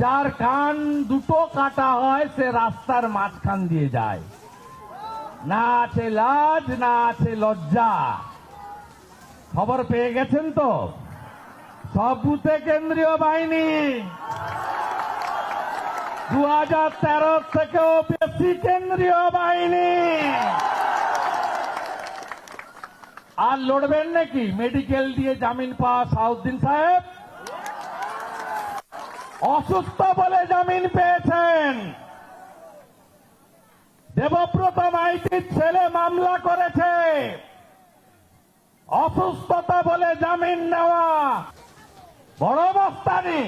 যার কান দুটো কাটা হয়, সে রাস্তার মাঝখান দিয়ে যায়। না আছে লাজ, না আছে লজ্জা। খবর পেয়ে গেছেন তো? সব বুথে কেন্দ্রীয় বাহিনী। দু হাজার তেরো থেকেও বেশি কেন্দ্রীয় বাহিনী। আর লড়বেন নাকি? মেডিকেল দিয়ে জামিন পাওয়া সাউদ্দিন সাহেব? অসুস্থ বলে জামিন পেয়েছেন। দেবব্রত মাইতির ছেলে মামলা করেছে। অসুস্থতা বলে জামিন নেওয়া বড় বস্তানি।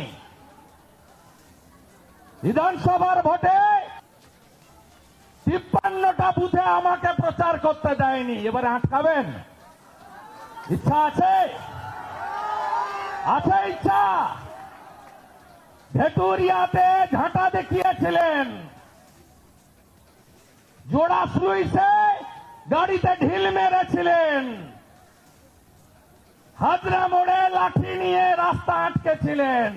বিধানসভার ভোটে তিপ্পান্নটা বুথে আমাকে প্রচার করতে দেয়নি। এবারে আটকাবেন? ইচ্ছা আছে? আছে ইচ্ছা? ভেটুরিয়াতে ঝাঁটা দেখিয়েছিলেন। জোড়া সুইসে গাড়িতে ঢিল মেরেছিলেন। হাজরা মোড়ে লাঠি নিয়ে রাস্তা আটকেছিলেন।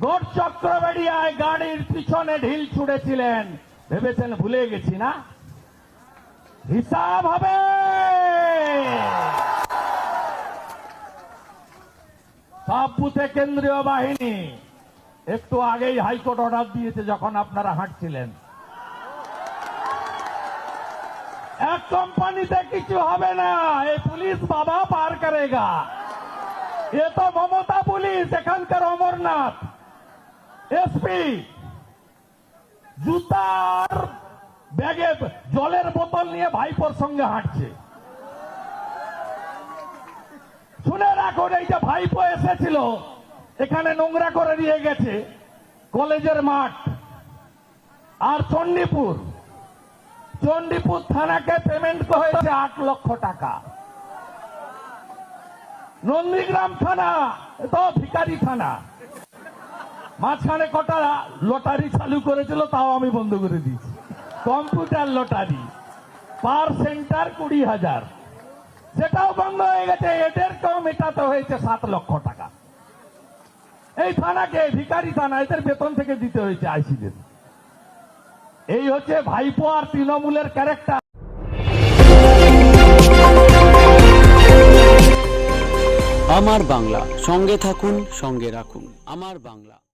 গোট চক্রবেড়িয়ায় গাড়ির পিছনে ঢিল ছুড়েছিলেন। ভেবেছেন ভুলে গেছি না? হিসাব হবে! সব বুথে কেন্দ্রীয় বাহিনী। একটু আগেই হাইকোর্ট অর্ডার দিয়েছে যখন আপনারা হাঁটছিলেন। এক কোম্পানিতে কিছু হবে না, এই পুলিশ বাবা পার করেগা। এ তো মমতা পুলিশ, এখানকার অমরনাথ। এসপি, জুতার ব্যাগে জলের বোতল নিয়ে ভাইপোর সঙ্গে হাঁটছে। শুনে রাখুন এই যে ভাইপো এসেছিল। এখানে নোংরা করে দিয়ে গেছে। কলেজের মাঠ। আর চণ্ডীপুর। চণ্ডীপুর থানাকে পেমেন্ট হয়েছে আট লক্ষ টাকা। নন্দীগ্রাম থানা তো ভিকারি থানা। মাঝখানে কটা লটারি চালু করেছিল, তাও আমি বন্ধ করে দিয়েছি। Computer lottery. পার সেন্টার কুড়ি হাজার। সেটাও বন্ধ হয়ে গেছে এদেরকেও মেটাতে হয়েছে সাত লক্ষ টাকা। এই থানাকে ভিকারি থানা, এদের বেতন থেকে দিতে হয়েছে আইসিদের। এই হচ্ছে ভাইপো আর তৃণমূলের ক্যারেক্টার আমার বাংলা, সঙ্গে থাকুন, সঙ্গে রাখুন। আমার বাংলা।